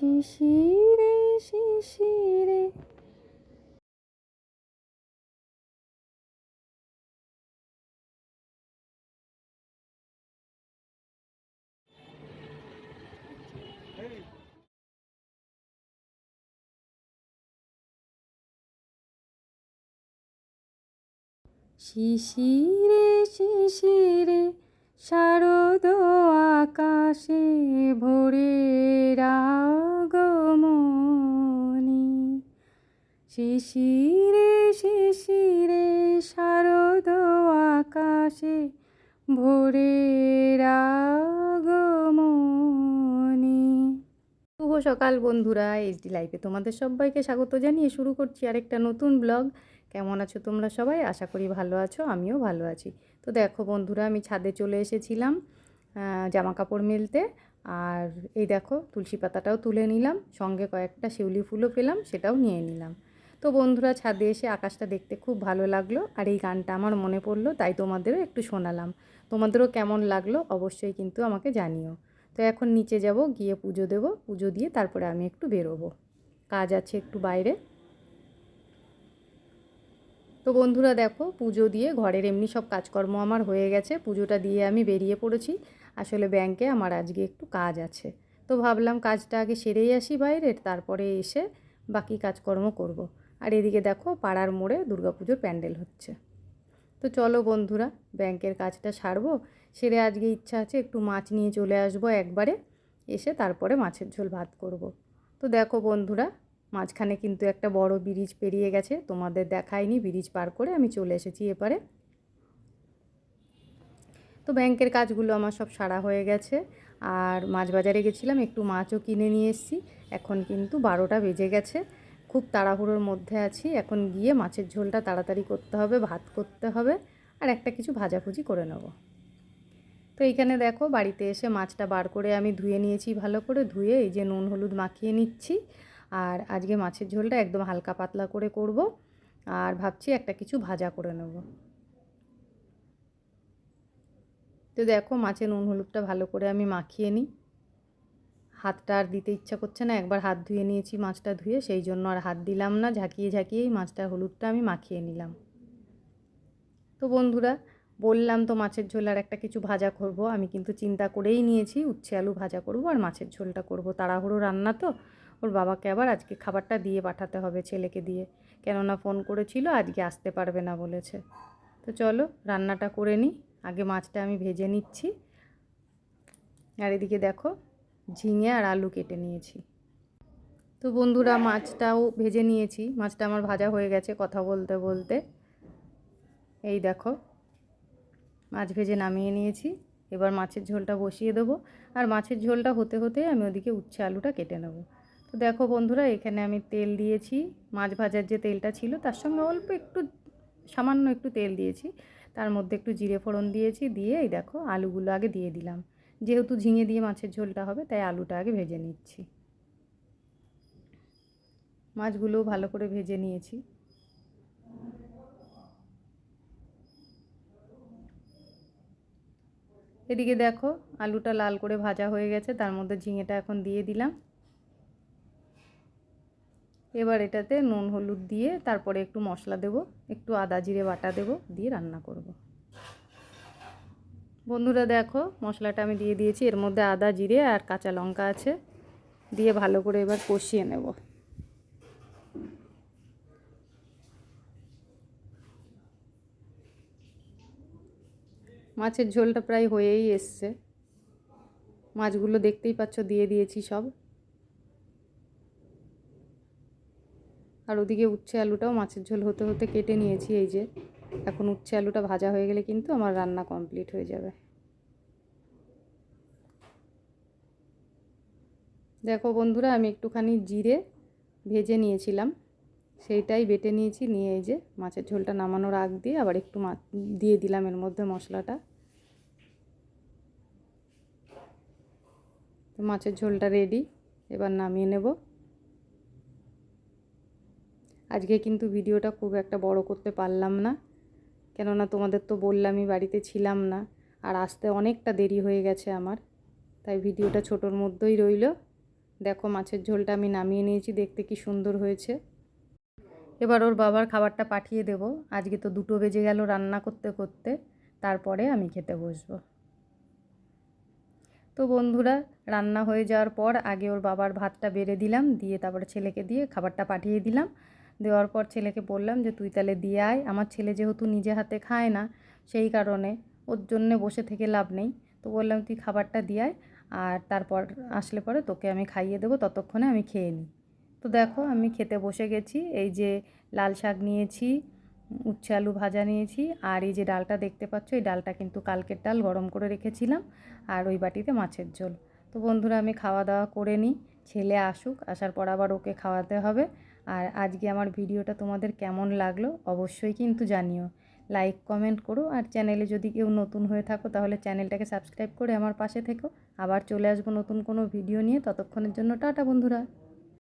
西西里，西西里。西西里，西西里。শারদ আকাশে ভোরের আগমনী শিশিরে শিশিরে শারদ আকাশে ভোরের আগমনী শুভ সকাল বন্ধুরা, এইচডি লাইফে তোমাদের সবাইকে স্বাগত জানিয়ে শুরু করছি আরেকটা নতুন ব্লগ। কেমন আছো তোমরা সবাই? আশা করি ভালো আছো, আমিও ভালো আছি। তো দেখো বন্ধুরা, আমি ছাদে চলে এসেছিলাম জামা কাপড় মেলতে। আর এই দেখো, তুলসী পাতাটাও তুলে নিলাম, সঙ্গে কয়েকটা শিউলি ফুলও পেলাম, সেটাও নিয়ে নিলাম। তো বন্ধুরা, ছাদে এসে আকাশটা দেখতে খুব ভালো লাগল, আর এই গানটা আমার মনে পড়ল, তাই তোমাদেরও একটু শোনালাম। তোমাদেরও কেমন লাগল অবশ্যই কিন্তু আমাকে জানিও। তো এখন নিচে যাব, গিয়ে পুজো দেব, পুজো দিয়ে তারপরে আমি একটু বেরোবো। কাজ আছে একটু বাইরে। তো বন্ধুরা দেখো, পুজো দিয়ে ঘরের এমনি সব কাজকর্ম আমার হয়ে গেছে। পুজোটা দিয়ে আমি বেরিয়ে পড়েছি। আসলে ব্যাংকে আমার আজকে একটু কাজ আছে। তো ভাবলাম কাজটা আগে সেরেই আসি বাইরের, তারপরে এসে বাকি কাজকর্ম করব। আর এদিকে দেখো, পাড়ার মোড়ে দুর্গাপুজোর প্যান্ডেল হচ্ছে। তো চলো বন্ধুরা, ব্যাংকের কাজটা সারবো। সেরে আজকে ইচ্ছা আছে একটু মাছ নিয়ে চলে আসব একবারে। এসে তারপরে মাছের ঝোল ভাত করব। তো দেখো বন্ধুরা মাঝখানে কিন্তু একটা বড় ব্রিজ পেরিয়ে গেছে, তোমাদের দেখায়নি ব্রিজ পার করে আমি চলে এসেছি এপারে। তো ব্যাংকের কাজগুলো আমার সব সারা হয়ে গেছে, আর মাছ বাজারে গেছিলাম, একটু মাছও কিনে নিয়ে এসেছি, এখন কিন্তু বারোটা বেজে গেছে, খুব তাড়াহুড়োর মধ্যে আছি, এখন গিয়ে মাছের ঝোলটা তাড়াতাড়ি করতে হবে, ভাত করতে হবে, আর একটা কিছু ভাজাভুজি করে নেব। তো এইখানে দেখো, বাড়িতে এসে মাছটা বার করে আমি ধুয়ে নিয়েছি ভালো করে, ধুয়ে এই যে নুন, হলুদ মাখিয়ে নিচ্ছি আর আজকে মাছের ঝোলটা একদম হালকা পাতলা করে করব আর ভাবছি একটা কিছু ভাজা করে নেব। তো দেখো মাছের নুন হলুদটা ভালো করে আমি মাখিয়ে নিই। হাতটা আর দিতে ইচ্ছা করছে না, একবার হাত ধুয়ে নিয়েছি মাছটা ধুয়ে, সেই জন্য আর হাত দিলাম না, ঝাঁকিয়ে ঝাঁকিয়েই মাছটার হলুদটা আমি মাখিয়ে নিলাম। তো বন্ধুরা, বললাম তো মাছের ঝোল আর একটা কিছু ভাজা করব, আমি কিন্তু চিন্তা করেই নিয়েছি, উচ্ছে আলু ভাজা করব আর মাছের ঝোলটা করব। তাড়াহুড়ো রান্না তো ওর বাবাকে আবার আজকে খাবারটা দিয়ে পাঠাতে হবে ছেলেকে দিয়ে। কেননা ফোন করেছিল, আজকে আসতে পারবে না বলেছে। তো চলো, রান্নাটা করে নিই। আগে মাছটা আমি ভেজে নিচ্ছি। আর এদিকে দেখো, ঝিঙে আর আলু কেটে নিয়েছি। তো বন্ধুরা, মাছটাও ভেজে নিয়েছি। মাছটা আমার ভাজা হয়ে গেছে কথা বলতে বলতে। এই দেখো, মাছ ভেজে নামিয়ে নিয়েছি। এবার মাছের ঝোলটা বসিয়ে দেবো। আর মাছের ঝোলটা হতে হতে আমি ওদিকে উচ্ছে আলুটা কেটে নেব। তো দেখো বন্ধুরা, এখানে আমি তেল দিয়েছি। মাছ ভাজার যে তেলটা ছিল, তার সঙ্গে অল্প একটু, সামান্য একটু তেল দিয়েছি। তার মধ্যে একটু জিরে ফোড়ন দিয়েছি, দিয়ে এই দেখো আলুগুলো আগে দিয়ে দিলাম। যেহেতু ঝিঙে দিয়ে মাছের ঝোলটা হবে, তাই আলুটা আগে ভেজে নিচ্ছি। মাছগুলোও ভালো করে ভেজে নিয়েছি। এদিকে দেখো, আলুটা লাল করে ভাজা হয়ে গেছে, তার মধ্যে ঝিঙেটা এখন দিয়ে দিলাম। এবার এটাতে নুন, হলুদ দিয়ে তারপরে একটু মশলা দেব, একটু আদা জিরে বাটা দেব, দিয়ে রান্না করব। বন্ধুরা দেখো, মশলাটা আমি দিয়ে দিয়েছি, এর মধ্যে আদা জিরে আর কাঁচা লঙ্কা আছে, দিয়ে ভালো করে এবার কষিয়ে নেব। মাছের ঝোলটা প্রায় হয়েই এসছে। মাছগুলো দেখতেই পাচ্ছ, দিয়ে দিয়েছি সব। আর ওদিকে উচ্ছে আলুটাও মাছের ঝোল হতে হতে কেটে নিয়েছি এই যে। এখন উচ্ছে আলুটা ভাজা হয়ে গেলে কিন্তু আমার রান্না কমপ্লিট হয়ে যাবে। দেখো বন্ধুরা, আমি একটুখানি জিরে ভেজে নিয়েছিলাম। সেইটাই বেটে নিয়েছি, নিয়ে এই যে মাছের ঝোলটা নামানোর আগ দিয়ে আবার একটু মা দিয়ে দিলাম এর মধ্যে মশলাটা। মাছের ঝোলটা রেডি এবার নামিয়ে নেব। আজকে কিন্তু ভিডিওটা খুব একটা বড় করতে পারলাম না। কেননা তোমাদের তো বললামই বাড়িতে ছিলাম না, আর আসতে অনেকটা দেরি হয়ে গেছে আমার। তাই ভিডিওটা ছোটোর মধ্যেই রইল। দেখো মাছের ঝোলটা আমি নামিয়ে নিয়েছি, দেখতে কি সুন্দর হয়েছে। এবার ওর বাবার খাবারটা পাঠিয়ে দেব। আজকে তো দুটো বেজে গেল রান্না করতে করতে, তারপরে আমি খেতে বসবো। তো বন্ধুরা, রান্না হয়ে যাওয়ার পর আগে ওর বাবার ভাতটা বেড়ে দিলাম, দিয়ে তারপরে ছেলেকে দিয়ে খাবারটা পাঠিয়ে দিলাম। দেওয়ার পর ছেলেকে বললাম যে, তুই তাহলে দিয়ে আয়। আমার ছেলে যেহেতু নিজে হাতে খায় না, সেই কারণে ওর জন্যে বসে থেকে লাভ নেই। তো বললাম, তুই খাবারটা দিয়ে আয় আর তারপর আসলে পরে তোকে আমি খাইয়ে দেবো, ততক্ষণে আমি খেয়ে নিই। তো দেখো, আমি খেতে বসে গেছি। এই যে লাল শাক নিয়েছি, উচ্ছে আলু ভাজা নিয়েছি আর এই যে ডালটা দেখতে পাচ্ছ, এই ডালটা কিন্তু কালকের ডাল গরম করে রেখেছিলাম আর ওই বাটিতে মাছের ঝোল। তো বন্ধুরা, আমি খাওয়া দাওয়া করে নিই। ছেলে আসুক, আসার পর আবার ওকে খাওয়াতে হবে। আর আজকে আমার ভিডিওটা তোমাদের কেমন লাগল অবশ্যই কিন্তু জানিও। লাইক কমেন্ট করো আর চ্যানেলে যদি কেউ নতুন হয়ে থাকো তাহলে চ্যানেলটাকে সাবস্ক্রাইব করে আমার পাশে থেকো। আবার চলে আসব নতুন কোনো ভিডিও নিয়ে। ততক্ষণের জন্য টাটা বন্ধুরা।